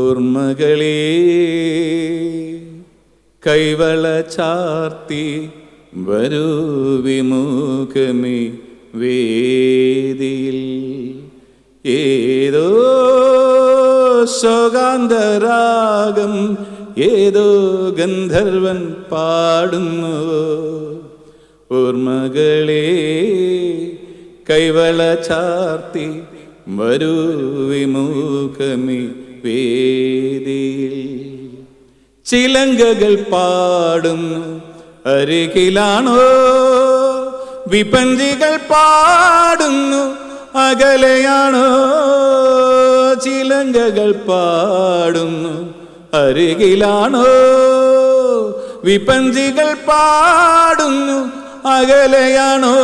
ഓർമ്മകളേ കൈവള ചാർത്തി വരൂ വിമുഖമേ വേദിയിൽ. ഏതോ സ്വകാന്തരാഗം ഏതോ ഗന്ധർവൻ പാടുന്നു. ഓർമ്മകളെ കൈവള ചാർത്തി വരൂ വിമുഖമി വേദിയിൽ ചിലങ്കകൾ പാടുന്നു അരികിലാണോ? വിപഞ്ചികൾ പാടുന്നു അകലെയാണോ? ചിലങ്കകൾ പാടുന്നു അരികിലാണോ? വിപഞ്ചികൾ പാടുന്നു അകലെയാണോ?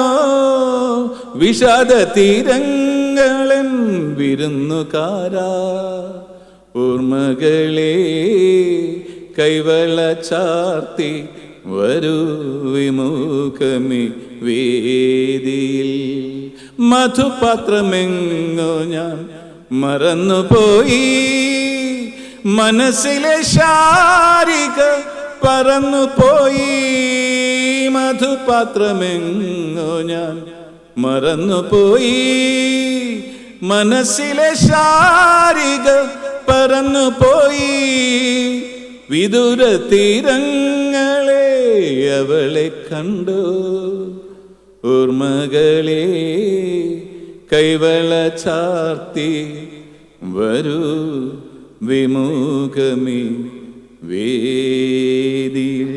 വിഷാദ തീരങ്ങളൻ വിരുന്നുകാരാ ഓർമ്മകളെ കൈവള ചാർത്തി വരൂ വിമുഖമി വേദിയിൽ. മധുപാത്രമെങ്ങോ ഞാൻ മറന്നുപോയി. മനസ്സിലെ ശാരിക പറന്നുപോയി. മധുപാത്രമെങ്ങോ ഞാൻ മറന്നുപോയി. മനസ്സിലെ ശാരിക പറന്നുപോയി വിദൂര തീരങ്ങളെ അവളെ കണ്ടു. ഓർമ്മകളെ കൈവള ചാർത്തി വരൂ. വിമുഖമി വേദിയിൽ